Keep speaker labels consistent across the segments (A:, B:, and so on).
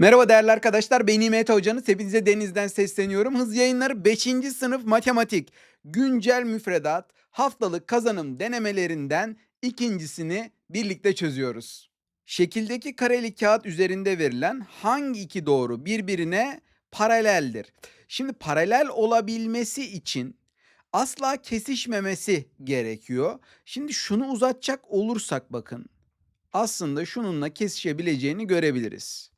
A: Merhaba değerli arkadaşlar. Ben İmet Hoca'nız. Hepinize denizden sesleniyorum. Hız yayınları 5. sınıf matematik güncel müfredat haftalık kazanım denemelerinden ikincisini birlikte çözüyoruz. Şekildeki kareli kağıt üzerinde verilen hangi iki doğru birbirine paraleldir? Şimdi paralel olabilmesi için asla kesişmemesi gerekiyor. Şimdi şunu uzatacak olursak bakın aslında şununla kesişebileceğini görebiliriz.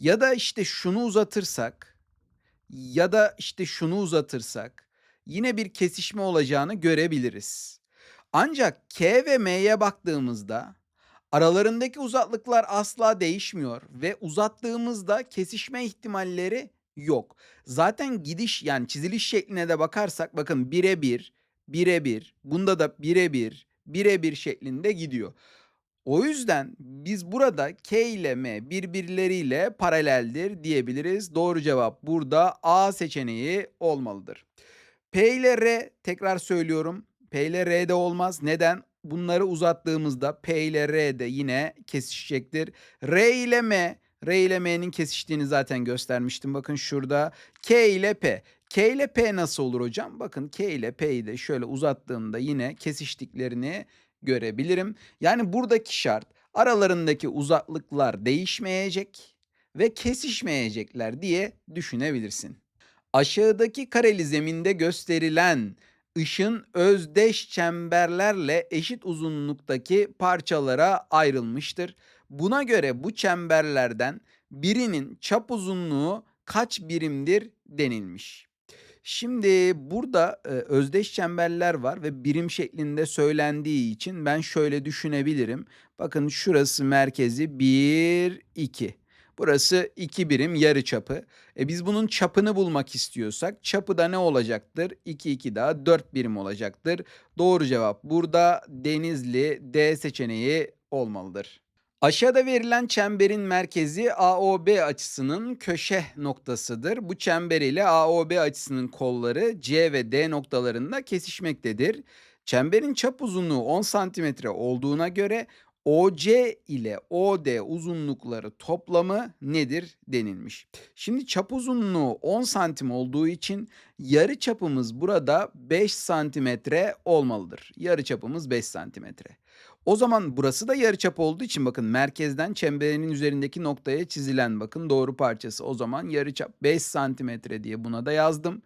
A: Ya da işte şunu uzatırsak ya da işte şunu uzatırsak yine bir kesişme olacağını görebiliriz. Ancak K ve M'ye baktığımızda aralarındaki uzaklıklar asla değişmiyor ve uzattığımızda kesişme ihtimalleri yok. Zaten gidiş yani çiziliş şekline de bakarsak bakın birebir, birebir, bunda da birebir, birebir şeklinde gidiyor. O yüzden biz burada K ile M birbirleriyle paraleldir diyebiliriz. Doğru cevap burada A seçeneği olmalıdır. P ile R tekrar söylüyorum. P ile R de olmaz. Neden? Bunları uzattığımızda P ile R de yine kesişecektir. R ile M, R ile M'nin kesiştiğini zaten göstermiştim. Bakın şurada K ile P. K ile P nasıl olur hocam? Bakın K ile P'yi de şöyle uzattığımda yine kesiştiklerini görebilirim. Yani buradaki şart aralarındaki uzaklıklar değişmeyecek ve kesişmeyecekler diye düşünebilirsin. Aşağıdaki kareli zeminde gösterilen ışın özdeş çemberlerle eşit uzunluktaki parçalara ayrılmıştır. Buna göre bu çemberlerden birinin çap uzunluğu kaç birimdir denilmiş. Şimdi burada, eee, özdeş çemberler var ve birim şeklinde söylendiği için ben şöyle düşünebilirim. Bakın şurası merkezi 1, 2. Burası 2 birim yarıçapı. E, biz bunun çapını bulmak istiyorsak çapı da ne olacaktır? 2, 2 daha 4 birim olacaktır. Doğru cevap burada Denizli D seçeneği olmalıdır. Aşağıda verilen çemberin merkezi AOB açısının köşe noktasıdır. Bu çember ile AOB açısının kolları C ve D noktalarında kesişmektedir. Çemberin çap uzunluğu 10 santimetre olduğuna göre OC ile OD uzunlukları toplamı nedir denilmiş. Şimdi çap uzunluğu 10 santim olduğu için yarı çapımız burada 5 santimetre olmalıdır. Yarı çapımız 5 santimetre. O zaman burası da yarıçap olduğu için bakın merkezden çemberinin üzerindeki noktaya çizilen bakın doğru parçası. O zaman yarıçap 5 santimetre diye buna da yazdım.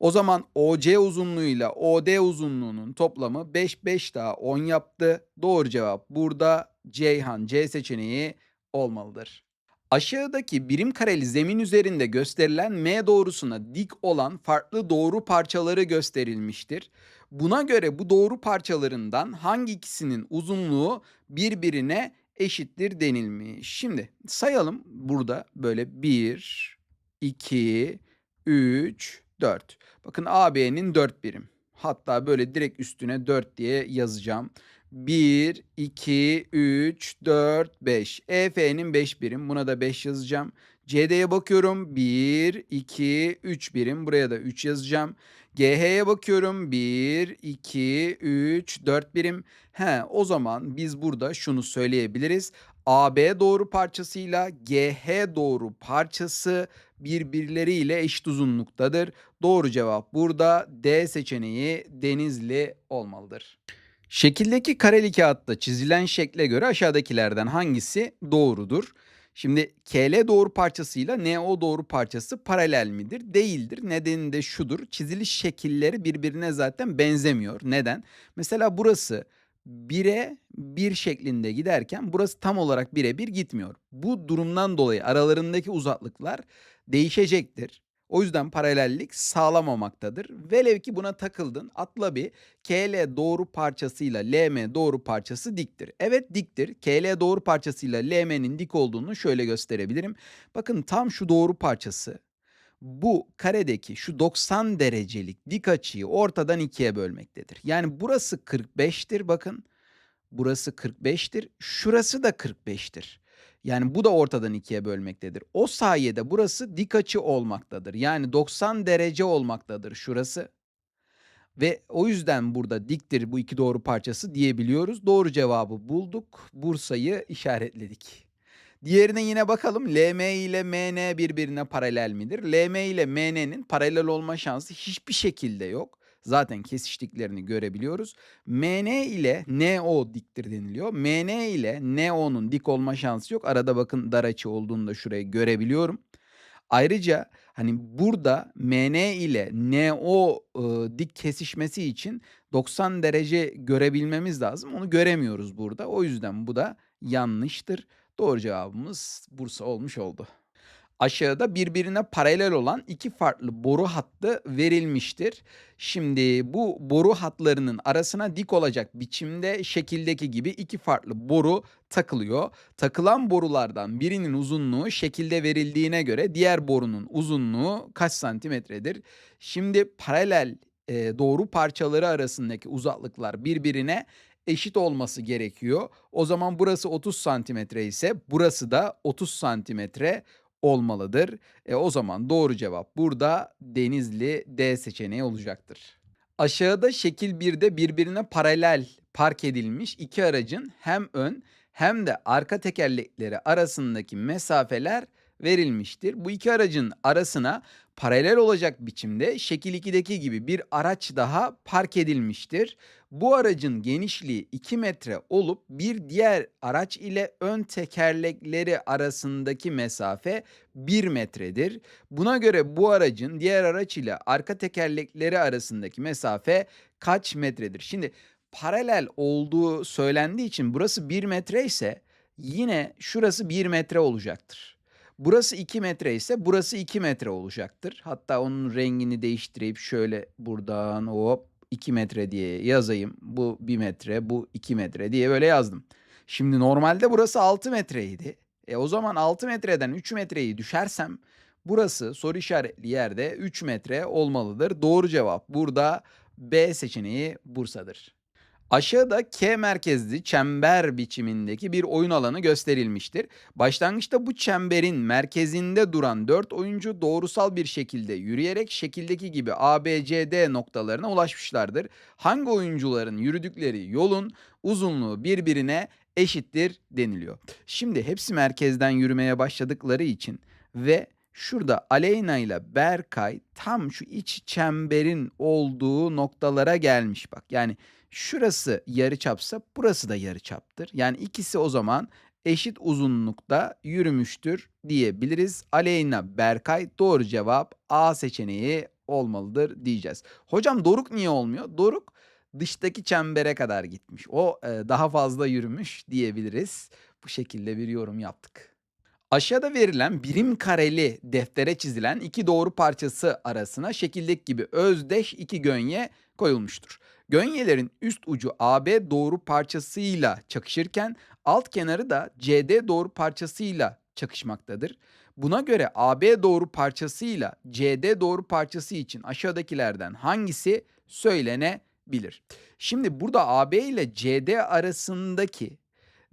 A: O zaman OC uzunluğuyla OD uzunluğunun toplamı 5 5 daha 10 yaptı. Doğru cevap burada Ceyhan C seçeneği olmalıdır. Aşağıdaki birim kareli zemin üzerinde gösterilen M doğrusuna dik olan farklı doğru parçaları gösterilmiştir. Buna göre bu doğru parçalarından hangi ikisinin uzunluğu birbirine eşittir denilmiş. Şimdi sayalım burada böyle 1, 2, 3, 4. Bakın AB'nin 4 birim. Hatta böyle direkt üstüne 4 diye yazacağım. 1, 2, 3, 4, 5. EF'nin 5 birim. Buna da 5 yazacağım. CD'ye bakıyorum. 1, 2, 3 birim. Buraya da 3 yazacağım. GH'ye bakıyorum. 1, 2, 3, 4 birim. He, o zaman biz burada şunu söyleyebiliriz. AB doğru parçasıyla GH doğru parçası birbirleriyle eşit uzunluktadır. Doğru cevap burada D seçeneği Denizli olmalıdır. Şekildeki kareli kağıtta çizilen şekle göre aşağıdakilerden hangisi doğrudur? Şimdi KL doğru parçasıyla NO doğru parçası paralel midir? Değildir. Nedeni de şudur. Çiziliş şekilleri birbirine zaten benzemiyor. Neden? Mesela burası 1'e 1 şeklinde giderken burası tam olarak 1'e 1 gitmiyor. Bu durumdan dolayı aralarındaki uzaklıklar değişecektir. O yüzden paralellik sağlamamaktadır. Velev ki buna takıldın. Atla bir KL doğru parçasıyla LM doğru parçası diktir. Evet diktir. KL doğru parçasıyla LM'nin dik olduğunu şöyle gösterebilirim. Bakın tam şu doğru parçası bu karedeki şu 90 derecelik dik açıyı ortadan ikiye bölmektedir. Yani burası 45'tir bakın. Burası 45'tir. Şurası da 45'tir. Yani bu da ortadan ikiye bölmektedir. O sayede burası dik açı olmaktadır. Yani 90 derece olmaktadır şurası. Ve o yüzden burada diktir bu iki doğru parçası diyebiliyoruz. Doğru cevabı bulduk. Bursa'yı işaretledik. Diğerine yine bakalım. LM ile MN birbirine paralel midir? LM ile MN'nin paralel olma şansı hiçbir şekilde yok. Zaten kesiştiklerini görebiliyoruz. MN ile NO diktir deniliyor. MN ile NO'nun dik olma şansı yok. Arada bakın dar açı olduğunu da şuraya görebiliyorum. Ayrıca hani burada MN ile NO ııı, dik kesişmesi için 90 derece görebilmemiz lazım. Onu göremiyoruz burada. O yüzden bu da yanlıştır. Doğru cevabımız Bursa olmuş oldu. Aşağıda birbirine paralel olan iki farklı boru hattı verilmiştir. Şimdi bu boru hatlarının arasına dik olacak biçimde şekildeki gibi iki farklı boru takılıyor. Takılan borulardan birinin uzunluğu şekilde verildiğine göre diğer borunun uzunluğu kaç santimetredir? Şimdi paralel e, doğru parçaları arasındaki uzaklıklar birbirine eşit olması gerekiyor. O zaman burası 30 santimetre ise burası da 30 santimetre olmalıdır. E, o zaman doğru cevap burada Denizli D seçeneği olacaktır. Aşağıda şekil 1'de birbirine paralel park edilmiş iki aracın hem ön hem de arka tekerlekleri arasındaki mesafeler verilmiştir. Bu iki aracın arasına paralel olacak biçimde şekil 2'deki gibi bir araç daha park edilmiştir. Bu aracın genişliği 2 metre olup bir diğer araç ile ön tekerlekleri arasındaki mesafe 1 metredir. Buna göre bu aracın diğer araç ile arka tekerlekleri arasındaki mesafe kaç metredir? Şimdi paralel olduğu söylendiği için burası 1 metre ise yine şurası 1 metre olacaktır. Burası 2 metre ise burası 2 metre olacaktır. Hatta onun rengini değiştireyim şöyle buradan hop 2 metre diye yazayım. Bu 1 metre, bu 2 metre diye böyle yazdım. Şimdi normalde burası 6 metreydi. E o zaman 6 metreden 3 metreyi düşersem burası soru işaretli yerde 3 metre olmalıdır. Doğru cevap burada B seçeneği Bursa'dır. Aşağıda K merkezli çember biçimindeki bir oyun alanı gösterilmiştir. Başlangıçta bu çemberin merkezinde duran 4 oyuncu doğrusal bir şekilde yürüyerek şekildeki gibi A, B, C, D noktalarına ulaşmışlardır. Hangi oyuncuların yürüdükleri yolun uzunluğu birbirine eşittir deniliyor. Şimdi hepsi merkezden yürümeye başladıkları için ve şurada Aleyna ile Berkay tam şu iç çemberin olduğu noktalara gelmiş bak. Yani Şurası yarıçapsa burası da yarıçaptır. Yani ikisi o zaman eşit uzunlukta yürümüştür diyebiliriz. Aleyna Berkay doğru cevap A seçeneği olmalıdır diyeceğiz. Hocam Doruk niye olmuyor? Doruk dıştaki çembere kadar gitmiş. O e, daha fazla yürümüş diyebiliriz. Bu şekilde bir yorum yaptık. Aşağıda verilen birim kareli deftere çizilen iki doğru parçası arasına şekildeki gibi özdeş iki gönye koyulmuştur. Gönyelerin üst ucu AB doğru parçasıyla çakışırken alt kenarı da CD doğru parçasıyla çakışmaktadır. Buna göre AB doğru parçasıyla CD doğru parçası için aşağıdakilerden hangisi söylenebilir? Şimdi burada AB ile CD arasındaki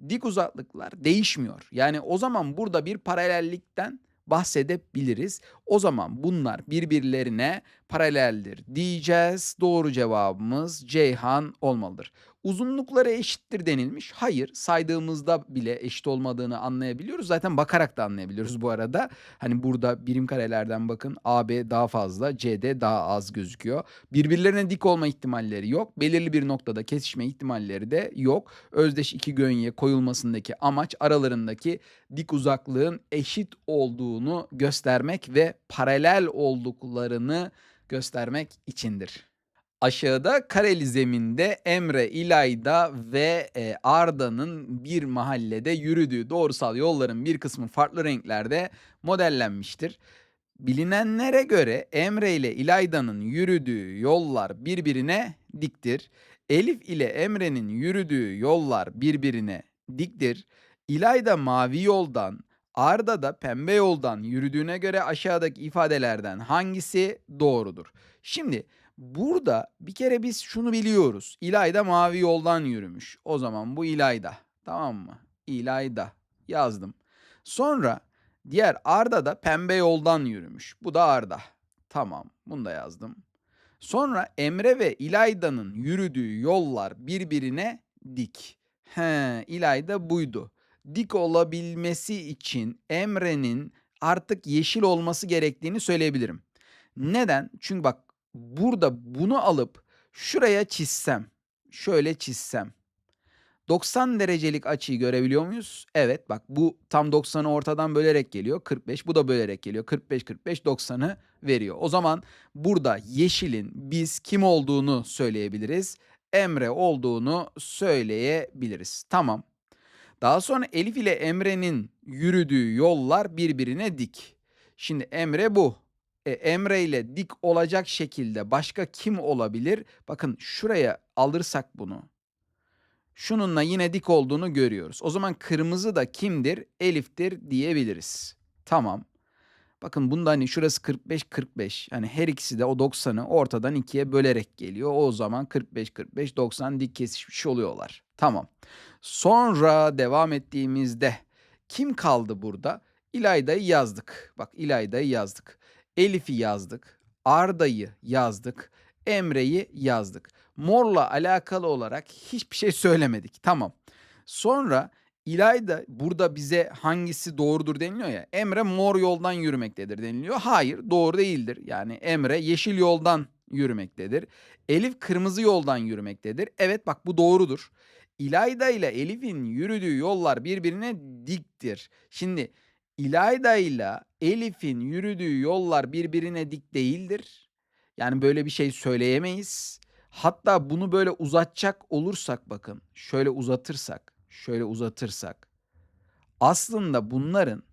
A: dik uzaklıklar değişmiyor. Yani o zaman burada bir paralellikten bahsedebiliriz. O zaman bunlar birbirlerine paraleldir diyeceğiz. Doğru cevabımız Ceyhan olmalıdır. Uzunlukları eşittir denilmiş. Hayır saydığımızda bile eşit olmadığını anlayabiliyoruz. Zaten bakarak da anlayabiliyoruz bu arada. Hani burada birim karelerden bakın AB daha fazla CD daha az gözüküyor. Birbirlerine dik olma ihtimalleri yok. Belirli bir noktada kesişme ihtimalleri de yok. Özdeş iki gönye koyulmasındaki amaç aralarındaki dik uzaklığın eşit olduğunu göstermek ve paralel olduklarını göstermek içindir. Aşağıda kareli zeminde Emre, İlayda ve e, Arda'nın bir mahallede yürüdüğü doğrusal yolların bir kısmı farklı renklerde modellenmiştir. Bilinenlere göre Emre ile İlayda'nın yürüdüğü yollar birbirine diktir. Elif ile Emre'nin yürüdüğü yollar birbirine diktir. İlayda mavi yoldan, Arda da pembe yoldan yürüdüğüne göre aşağıdaki ifadelerden hangisi doğrudur? Şimdi burada bir kere biz şunu biliyoruz. İlayda mavi yoldan yürümüş. O zaman bu İlayda. Tamam mı? İlayda yazdım. Sonra diğer Arda da pembe yoldan yürümüş. Bu da Arda. Tamam bunu da yazdım. Sonra Emre ve İlayda'nın yürüdüğü yollar birbirine dik. He, İlayda buydu. dik olabilmesi için Emre'nin artık yeşil olması gerektiğini söyleyebilirim. Neden? Çünkü bak burada bunu alıp şuraya çizsem, şöyle çizsem 90 derecelik açıyı görebiliyor muyuz? Evet bak bu tam 90'ı ortadan bölerek geliyor. 45 bu da bölerek geliyor. 45 45 90'ı veriyor. O zaman burada yeşilin biz kim olduğunu söyleyebiliriz. Emre olduğunu söyleyebiliriz. Tamam. Daha sonra Elif ile Emre'nin yürüdüğü yollar birbirine dik. Şimdi Emre bu. E, Emre ile dik olacak şekilde başka kim olabilir? Bakın şuraya alırsak bunu. Şununla yine dik olduğunu görüyoruz. O zaman kırmızı da kimdir? Elif'tir diyebiliriz. Tamam. Bakın bunda hani şurası 45 45. Hani her ikisi de o 90'ı ortadan ikiye bölerek geliyor. O zaman 45 45 90 dik kesişmiş oluyorlar. Tamam. Sonra devam ettiğimizde kim kaldı burada? İlayda'yı yazdık. Bak İlayda'yı yazdık. Elif'i yazdık. Arda'yı yazdık. Emre'yi yazdık. Mor'la alakalı olarak hiçbir şey söylemedik. Tamam. Sonra İlayda burada bize hangisi doğrudur deniliyor ya. Emre mor yoldan yürümektedir deniliyor. Hayır doğru değildir. Yani Emre yeşil yoldan yürümektedir. Elif kırmızı yoldan yürümektedir. Evet bak bu doğrudur. İlayda ile Elif'in yürüdüğü yollar birbirine diktir. Şimdi İlayda ile Elif'in yürüdüğü yollar birbirine dik değildir. Yani böyle bir şey söyleyemeyiz. Hatta bunu böyle uzatacak olursak bakın, şöyle uzatırsak, şöyle uzatırsak aslında bunların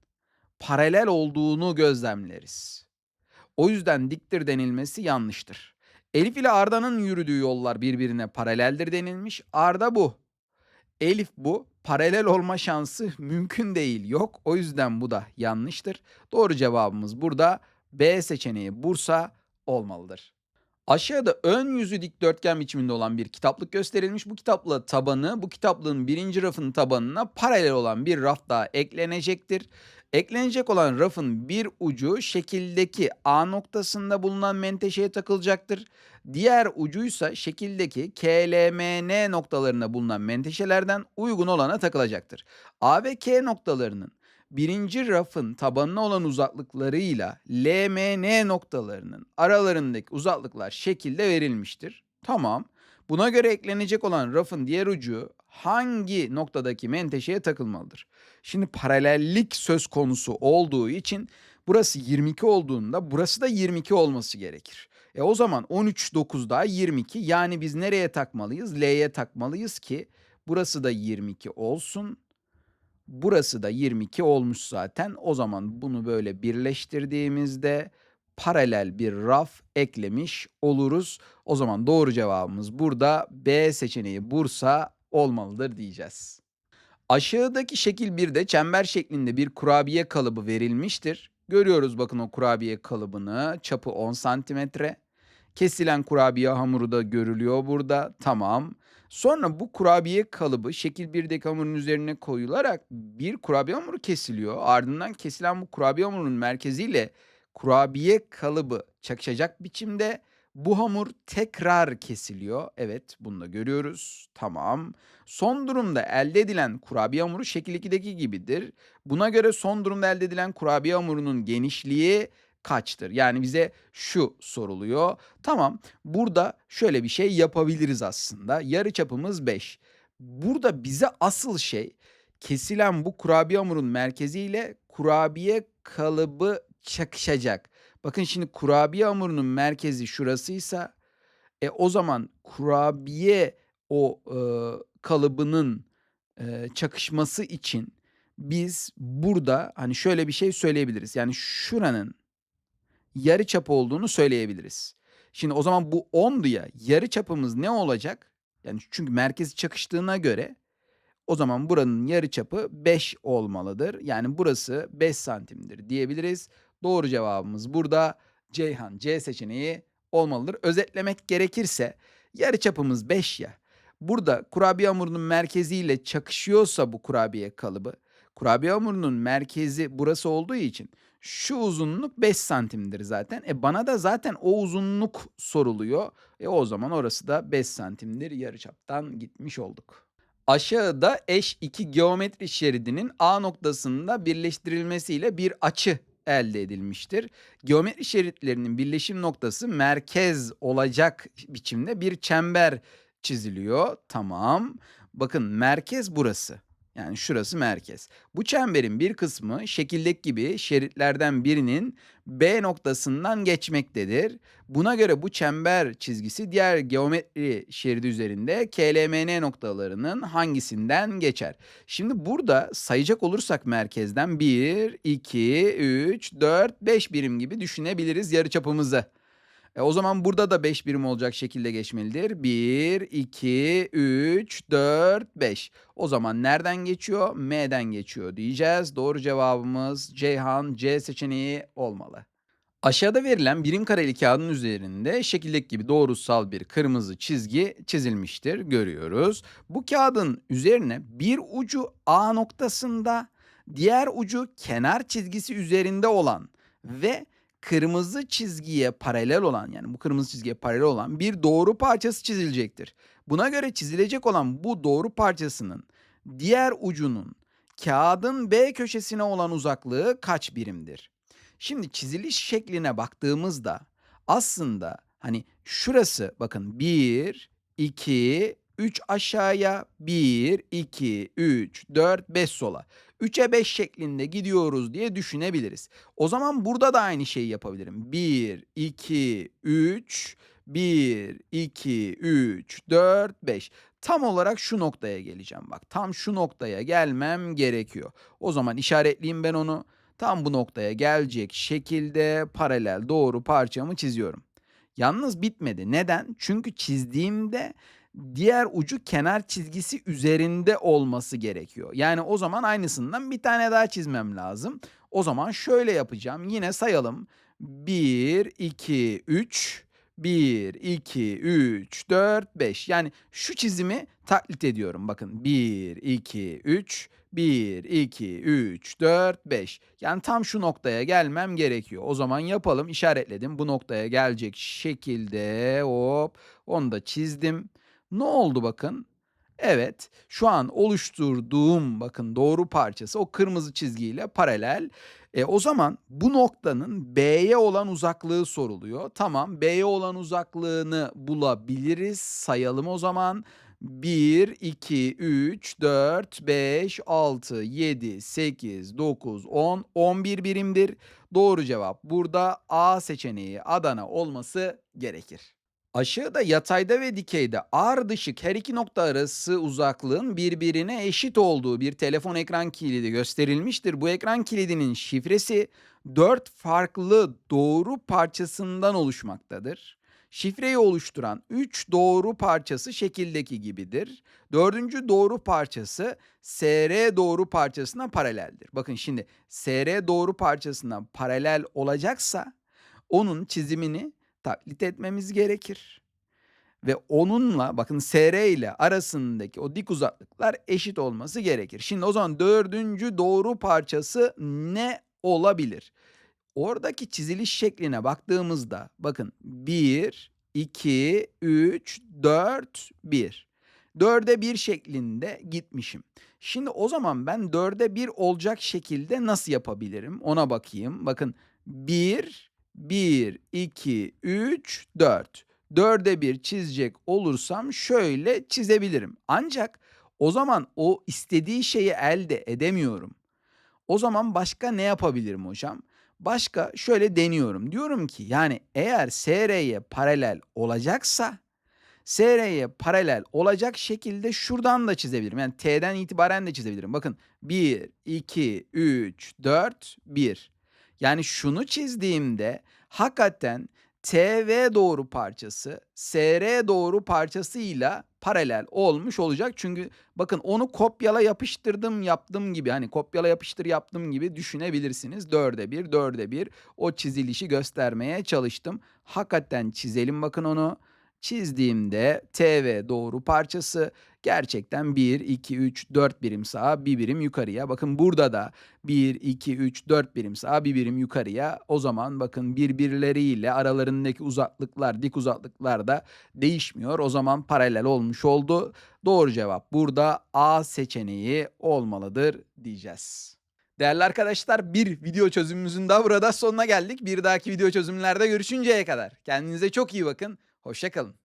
A: paralel olduğunu gözlemleriz. O yüzden diktir denilmesi yanlıştır. Elif ile Arda'nın yürüdüğü yollar birbirine paraleldir denilmiş. Arda bu. Elif bu. Paralel olma şansı mümkün değil, yok. O yüzden bu da yanlıştır. Doğru cevabımız burada B seçeneği Bursa olmalıdır. Aşağıda ön yüzü dikdörtgen biçiminde olan bir kitaplık gösterilmiş. Bu kitapla tabanı bu kitaplığın birinci rafın tabanına paralel olan bir raf daha eklenecektir. Eklenecek olan rafın bir ucu şekildeki A noktasında bulunan menteşeye takılacaktır. Diğer ucuysa şekildeki KLMN noktalarında bulunan menteşelerden uygun olana takılacaktır. A ve K noktalarının birinci rafın tabanına olan uzaklıklarıyla LMN noktalarının aralarındaki uzaklıklar şekilde verilmiştir. Tamam. Buna göre eklenecek olan rafın diğer ucu hangi noktadaki menteşeye takılmalıdır? Şimdi paralellik söz konusu olduğu için burası 22 olduğunda burası da 22 olması gerekir. E o zaman 13 9 daha 22 yani biz nereye takmalıyız? L'ye takmalıyız ki burası da 22 olsun. Burası da 22 olmuş zaten. O zaman bunu böyle birleştirdiğimizde paralel bir raf eklemiş oluruz. O zaman doğru cevabımız burada B seçeneği Bursa olmalıdır diyeceğiz. Aşağıdaki şekil 1'de çember şeklinde bir kurabiye kalıbı verilmiştir. Görüyoruz bakın o kurabiye kalıbını. Çapı 10 santimetre. Kesilen kurabiye hamuru da görülüyor burada. Tamam. Sonra bu kurabiye kalıbı şekil 1'deki hamurun üzerine koyularak bir kurabiye hamuru kesiliyor. Ardından kesilen bu kurabiye hamurunun merkeziyle kurabiye kalıbı çakışacak biçimde bu hamur tekrar kesiliyor. Evet bunu da görüyoruz. Tamam. Son durumda elde edilen kurabiye hamuru şekil 2'deki gibidir. Buna göre son durumda elde edilen kurabiye hamurunun genişliği kaçtır? Yani bize şu soruluyor. Tamam burada şöyle bir şey yapabiliriz aslında. Yarı çapımız 5. Burada bize asıl şey kesilen bu kurabiye hamurun merkeziyle kurabiye kalıbı çakışacak. Bakın şimdi kurabiye hamurunun merkezi şurasıysa e, o zaman kurabiye o e, kalıbının e, çakışması için biz burada hani şöyle bir şey söyleyebiliriz. Yani şuranın yarı çap olduğunu söyleyebiliriz. Şimdi o zaman bu 10'du ya yarı çapımız ne olacak? Yani çünkü merkezi çakıştığına göre o zaman buranın yarı çapı 5 olmalıdır. Yani burası 5 santimdir diyebiliriz. Doğru cevabımız burada Ceyhan C seçeneği olmalıdır. Özetlemek gerekirse yarı çapımız 5 ya. Burada kurabiye hamurunun merkeziyle çakışıyorsa bu kurabiye kalıbı, kurabiye hamurunun merkezi burası olduğu için şu uzunluk 5 santimdir zaten. E bana da zaten o uzunluk soruluyor. E o zaman orası da 5 santimdir. Yarıçaptan gitmiş olduk. Aşağıda eş iki geometri şeridinin A noktasında birleştirilmesiyle bir açı elde edilmiştir. Geometri şeritlerinin birleşim noktası merkez olacak biçimde bir çember çiziliyor. Tamam. Bakın merkez burası. Yani şurası merkez. Bu çemberin bir kısmı şekildeki gibi şeritlerden birinin B noktasından geçmektedir. Buna göre bu çember çizgisi diğer geometri şeridi üzerinde KLMN noktalarının hangisinden geçer? Şimdi burada sayacak olursak merkezden 1, 2, 3, 4, 5 birim gibi düşünebiliriz yarıçapımızı. E, o zaman burada da 5 birim olacak şekilde geçmelidir. 1, 2, 3, 4, 5. O zaman nereden geçiyor? M'den geçiyor diyeceğiz. Doğru cevabımız Ceyhan C seçeneği olmalı. Aşağıda verilen birim kareli kağıdın üzerinde şekildeki gibi doğrusal bir kırmızı çizgi çizilmiştir. Görüyoruz. Bu kağıdın üzerine bir ucu A noktasında, diğer ucu kenar çizgisi üzerinde olan ve kırmızı çizgiye paralel olan yani bu kırmızı çizgiye paralel olan bir doğru parçası çizilecektir. Buna göre çizilecek olan bu doğru parçasının diğer ucunun kağıdın B köşesine olan uzaklığı kaç birimdir? Şimdi çiziliş şekline baktığımızda aslında hani şurası bakın 1, 2, 3 aşağıya 1, 2, 3, 4, 5 sola. 3'e 5 şeklinde gidiyoruz diye düşünebiliriz. O zaman burada da aynı şeyi yapabilirim. 1, 2, 3, 1, 2, 3, 4, 5. Tam olarak şu noktaya geleceğim bak. Tam şu noktaya gelmem gerekiyor. O zaman işaretleyeyim ben onu. Tam bu noktaya gelecek şekilde paralel doğru parçamı çiziyorum. Yalnız bitmedi. Neden? Çünkü çizdiğimde diğer ucu kenar çizgisi üzerinde olması gerekiyor. Yani o zaman aynısından bir tane daha çizmem lazım. O zaman şöyle yapacağım. Yine sayalım. 1, 2, 3, 1, 2, 3, 4, 5. Yani şu çizimi taklit ediyorum. Bakın 1, 2, 3, 1, 2, 3, 4, 5. Yani tam şu noktaya gelmem gerekiyor. O zaman yapalım. İşaretledim. Bu noktaya gelecek şekilde hop onu da çizdim. Ne oldu bakın? Evet, şu an oluşturduğum bakın doğru parçası o kırmızı çizgiyle paralel. E, o zaman bu noktanın B'ye olan uzaklığı soruluyor. Tamam, B'ye olan uzaklığını bulabiliriz. Sayalım o zaman. 1, 2, 3, 4, 5, 6, 7, 8, 9, 10, 11 birimdir. Doğru cevap burada A seçeneği Adana olması gerekir. Aşağıda yatayda ve dikeyde ardışık her iki nokta arası uzaklığın birbirine eşit olduğu bir telefon ekran kilidi gösterilmiştir. Bu ekran kilidinin şifresi 4 farklı doğru parçasından oluşmaktadır. Şifreyi oluşturan 3 doğru parçası şekildeki gibidir. Dördüncü doğru parçası SR doğru parçasına paraleldir. Bakın şimdi SR doğru parçasına paralel olacaksa onun çizimini taklit etmemiz gerekir. Ve onunla bakın SR ile arasındaki o dik uzaklıklar eşit olması gerekir. Şimdi o zaman dördüncü doğru parçası ne olabilir? Oradaki çiziliş şekline baktığımızda bakın 1, 2, 3, 4, 1. 4'e 1 şeklinde gitmişim. Şimdi o zaman ben 4'e 1 olacak şekilde nasıl yapabilirim? Ona bakayım. Bakın 1, 1, 2, 3, 4. 4'e 1 çizecek olursam şöyle çizebilirim. Ancak o zaman o istediği şeyi elde edemiyorum. O zaman başka ne yapabilirim hocam? Başka şöyle deniyorum. Diyorum ki yani eğer SR'ye paralel olacaksa SR'ye paralel olacak şekilde şuradan da çizebilirim. Yani T'den itibaren de çizebilirim. Bakın 1, 2, 3, 4, 1. Yani şunu çizdiğimde hakikaten TV doğru parçası SR doğru parçasıyla paralel olmuş olacak. Çünkü bakın onu kopyala yapıştırdım yaptım gibi hani kopyala yapıştır yaptım gibi düşünebilirsiniz. Dörde bir dörde bir o çizilişi göstermeye çalıştım. Hakikaten çizelim bakın onu. Çizdiğimde TV doğru parçası Gerçekten 1, 2, 3, 4 birim sağa, 1 birim yukarıya. Bakın burada da 1, 2, 3, 4 birim sağa, 1 birim yukarıya. O zaman bakın birbirleriyle aralarındaki uzaklıklar, dik uzaklıklar da değişmiyor. O zaman paralel olmuş oldu. Doğru cevap burada A seçeneği olmalıdır diyeceğiz. Değerli arkadaşlar bir video çözümümüzün daha burada sonuna geldik. Bir dahaki video çözümlerde görüşünceye kadar. Kendinize çok iyi bakın. Hoşçakalın.